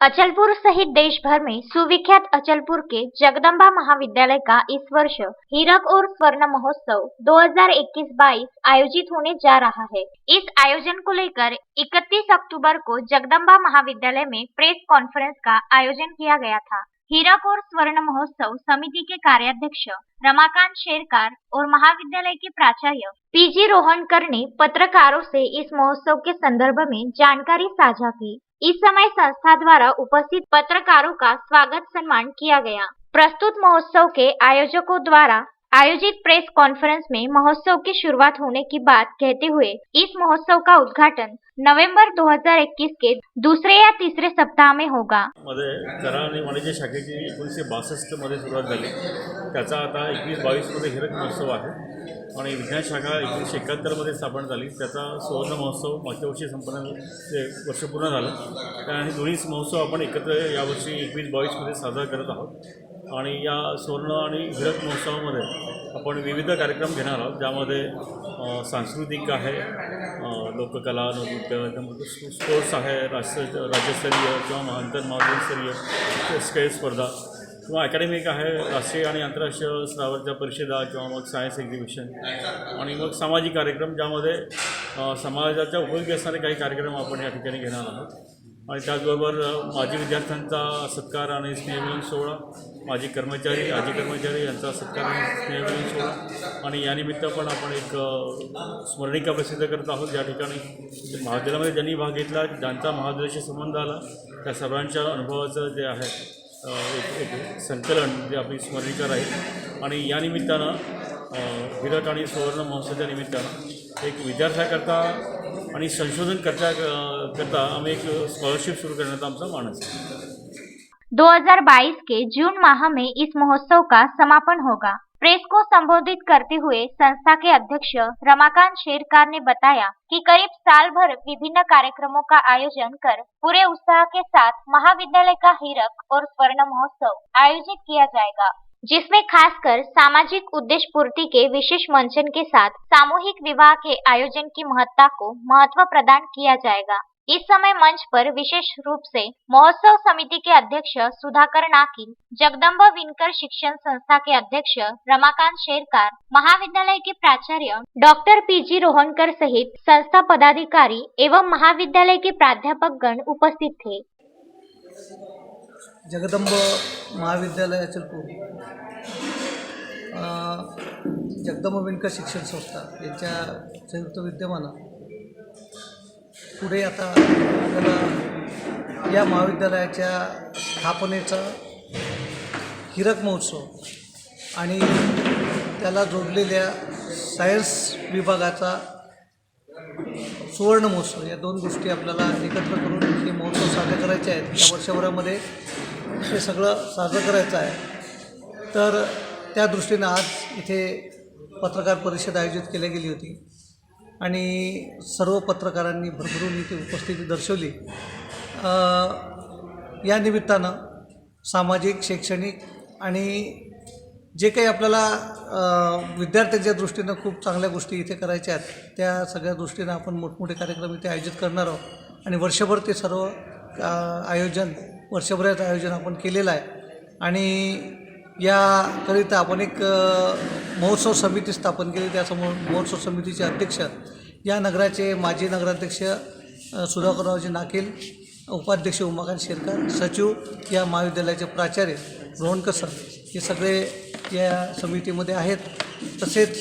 अचलपुर सहित देश भर में सुविख्यात अचलपुर के जगदम्बा महाविद्यालय का इस वर्ष हीरक और स्वर्ण महोत्सव 2021-22 आयोजित होने जा रहा है। इस आयोजन को लेकर 31 अक्टूबर को जगदम्बा महाविद्यालय में प्रेस कॉन्फ्रेंस का आयोजन किया गया था। हीरक और स्वर्ण महोत्सव समिति के कार्याध्यक्ष रमाकांत शेरकार और महाविद्यालय के प्राचार्य पीजी रोहनकर ने पत्रकारों से इस महोत्सव के संदर्भ में जानकारी साझा की। इस समय संस्था द्वारा उपस्थित पत्रकारों का स्वागत सम्मान किया गया। प्रस्तुत महोत्सव के आयोजकों द्वारा आयोजित प्रेस कॉन्फ्रेंस में महोत्सव की शुरुआत होने की बात कहते हुए इस महोत्सव का उद्घाटन नवंबर 2021 के दूसरे या तीसरे सप्ताह में होगा। मध्ये करा आणि वाणिज्य शाखेची एकोणीसशे बासष्टमध्ये सुरुवात झाली. त्याचा आता एकवीस बावीसमध्ये हिरक महोत्सव आहे. आणि विज्ञान शाखा एकोणीसशे एकाहत्तरमध्ये स्थापन झाली. त्याचा सुवर्ण महोत्सव मागच्या वर्षी संपन्न ते वर्ष पूर्ण झालं. आणि दोन्ही महोत्सव आपण एकत्र यावर्षी एकवीस बावीसमध्ये साजरा करत आहोत. आणि या सुवर्ण आणि हिरक महोत्सवामध्ये आपण विविध कार्यक्रम घेणार आहोत ज्यामध्ये सांस्कृतिक आहे लोककला नृत्य स्पोर्ट्स आहे राष्ट्र राज्यस्तरीय किंवा महांतर महाविद्यालयस्तरीय खेळ स्पर्धा किंवा अकॅडमिक आहे राष्ट्रीय आणि आंतरराष्ट्रीय स्तरावरच्या परिषदा किंवा मग सायन्स एक्झिबिशन आणि मग सामाजिक कार्यक्रम ज्यामध्ये समाजाच्या उपयोगी असणारे काही कार्यक्रम आपण या ठिकाणी घेणार आहोत. आणि त्याचबरोबर माजी विद्यार्थ्यांचा सत्कार आणि स्नेहमिलन सोहळा माजी कर्मचारी आजी कर्मचारी यांचा सत्कार आणि स्नेहमिलन सोहळा. आणि यानिमित्त पण आपण एक स्मरणिका प्रसिद्ध करत आहोत. ज्या ठिकाणी महाविद्यालयामध्ये ज्यांनी भाग घेतला ज्यांचा महाविद्यालयाशी संबंध आला त्या सर्वांच्या अनुभवाचं जे आहे एक एक संकलन जे आपली स्मरणिका राहील. आणि या निमित्तानं हिरक आणि सुवर्ण महोत्सवाच्या निमित्तानं एक विद्यार्थ्याकरता आणि संशोधन करता, आम्ही एक स्कॉलरशिप सुरू करण्याचा आमचा मानस आहे. 2022 के जून माह में इस महोत्सव का समापन होगा। प्रेस को संबोधित करते हुए संस्था के अध्यक्ष रमाकांत शेरकार ने बताया कि करीब साल भर विभिन्न कार्यक्रमों का आयोजन कर पूरे उत्साह के साथ महाविद्यालय का हीरक और स्वर्ण महोत्सव आयोजित किया जाएगा, जिसमें खासकर सामाजिक उद्देश्य पूर्ति के विशेष मंचन के साथ सामूहिक विवाह के आयोजन की महत्ता को महत्व प्रदान किया जाएगा। इस समय मंच पर विशेष रूप से महोत्सव समिति के अध्यक्ष सुधाकर नाकिल जगदम्ब विनकर शिक्षण संस्था के अध्यक्ष रमाकांत शेरकार महाविद्यालय के प्राचार्य डॉक्टर पी जी रोहनकर सहित संस्था पदाधिकारी एवं महाविद्यालय के प्राध्यापक गण उपस्थित थे। जगदंब महाविद्यालय अचलपूर अ, शिक्षण संस्था यांच्या संयुक्त विद्यमानं पुढे आता आपल्याला या महाविद्यालयाच्या स्थापनेचा हिरक महोत्सव आणि त्याला जोडलेल्या सायन्स विभागाचा सुवर्ण महोत्सव या दोन गोष्टी आपल्याला एकत्र करून हे महोत्सव साजरे करायचे आहेत. या वर्षभरामध्ये हे सगळं साजरं करायचं आहे. तर त्या दृष्टीनं आज इथे पत्रकार परिषद आयोजित केली गेली होती. आणि सर्व पत्रकारांनी भरभरून इथे उपस्थिती दर्शवली. या निमित्तानं सामाजिक शैक्षणिक आणि जे काही आपल्याला विद्यार्थ्यांच्या दृष्टीनं खूप चांगल्या गोष्टी इथे करायच्या आहेत त्या सगळ्या दृष्टीनं आपण मोठमोठे कार्यक्रम इथे आयोजित करणार आहोत. आणि वर्षभर ते सर्व आयोजन वर्षभराचं आयोजन आपण केलेलं आहे. आणि याकरिता आपण एक महोत्सव समिती स्थापन केली. त्यासमोर महोत्सव समितीचे अध्यक्ष या नगराचे माजी नगराध्यक्ष सुधाकररावजी नाकेल उपाध्यक्ष उमाकांत शेरकर सचिव या महाविद्यालयाचे प्राचार्य रोहणकर सर हे सगळे या समितीमध्ये आहेत. तसेच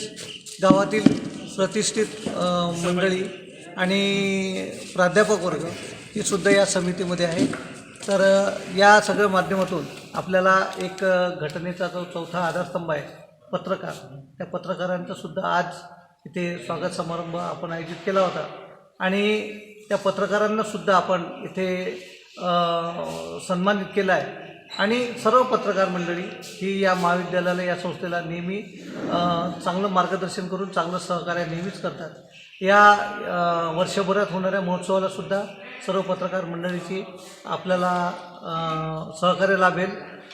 गावातील प्रतिष्ठित मंडळी आणि प्राध्यापक वर्ग हे सुद्धा या समितीमध्ये आहे तर या सगळ्या माध्यमातून आपल्याला एक घटनेचा जो चौथा आधारस्तंभ आहे पत्रकार त्या पत्रकारांचा सुद्धा आज इथे स्वागत समारंभ आपण आयोजित केला होता. आणि त्या पत्रकारांनासुद्धा आपण इथे सन्मानित केलं आहे. आणि सर्व पत्रकार मंडळी ही या महाविद्यालयाला या संस्थेला नेहमी चांगलं मार्गदर्शन करून चांगलं सहकार्य नेहमीच करतात. या वर्षभरात होणाऱ्या महोत्सवाला सुद्धा सर्व पत्रकार मंडळीची आपल्याला सहकार्य लाभेल.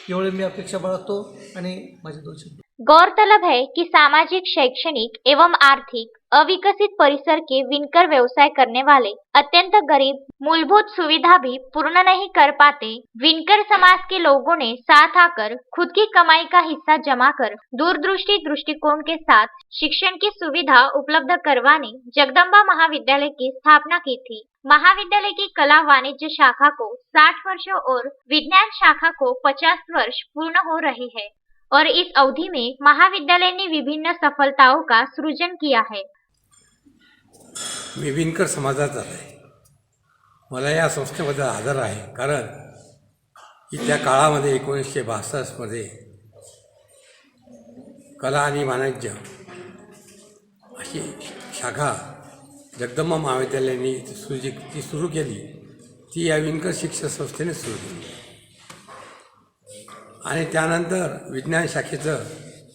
एवढी मी अपेक्षा बाळगतो आणि माझे दोन शब्द. गौरतलब है कि सामाजिक, शैक्षणिक एवं आर्थिक अविकसित परिसर के विनकर व्यवसाय करने वाले अत्यंत गरीब, मूलभूत सुविधा भी पूर्ण नहीं कर पाते। विनकर समाज के लोगों ने साथ आकर खुद की कमाई का हिस्सा जमा कर दूरदृष्टि दृष्टिकोण के साथ शिक्षण की सुविधा उपलब्ध करवाने जगदम्बा महाविद्यालय की स्थापना की थी। महाविद्यालय की कला वाणिज्य शाखा को 60 वर्ष और विज्ञान शाखा को 50 वर्ष पूर्ण हो रहे हैं। और इस अवधि में महाविद्यालय ने विभिन्न सफलताओं का सृजन किया है। मी विणकर समाजाचा आहे. मला या संस्थेबद्दल आदर आहे कारण की त्या काळामध्ये एकोणीसशे बासष्टमध्ये कला आणि वाणिज्य अशी शाखा जगदंबा महाविद्यालयाने सुरू जी ती सुरू केली. ती या विणकर शिक्षण संस्थेने सुरू केली. आणि त्यानंतर विज्ञान शाखेचं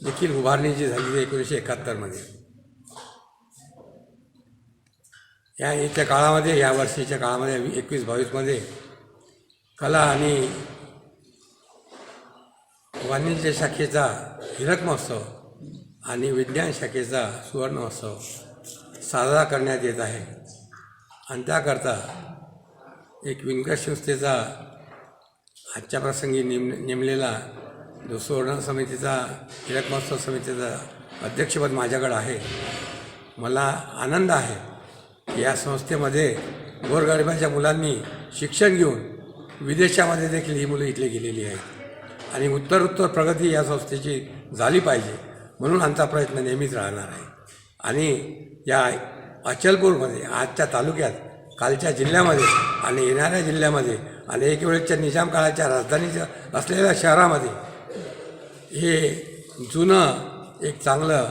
देखील उभारणी जी झाली एकोणीसशे एकाहत्तरमध्ये या याच्या काळामध्ये या वर्षीच्या काळामध्ये एकवीस बावीसमध्ये कला आणि वाणिज्य शाखेचा हिरक महोत्सव आणि विज्ञान शाखेचा सुवर्ण महोत्सव साजरा करण्यात येत आहे. आणि त्याकरता एक विणकर संस्थेचा आजच्या प्रसंगी नेम नेमलेला जो सुवर्ण समितीचा हिरक महोत्सव समितीचा अध्यक्षपद माझ्याकडं आहे. मला आनंद आहे या संस्थेमध्ये गोरगरिबाच्या मुलांनी शिक्षण घेऊन विदेशामध्ये देखील ही मुलं इथली गेलेली आहेत. आणि उत्तरोत्तर प्रगती या संस्थेची झाली पाहिजे म्हणून आमचा प्रयत्न नेहमीच राहणार आहे. आणि या अचलपूरमध्ये आजच्या तालुक्यात कालच्या जिल्ह्यामध्ये आणि येणाऱ्या जिल्ह्यामध्ये आणि एक वेळेच्या निजाम काळाच्या राजधानीच्या असलेल्या शहरामध्ये हे जुनं एक चांगलं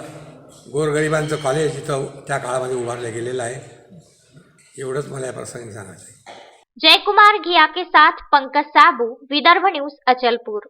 गोरगरिबांचं कॉलेज इथं त्या काळामध्ये उभारलं गेलेलं आहे. एवढंच मला या प्रसंगी सांगायचं आहे. जयकुमार घिया के साथ पंकज साबू विदर्भ न्यूज अचलपूर.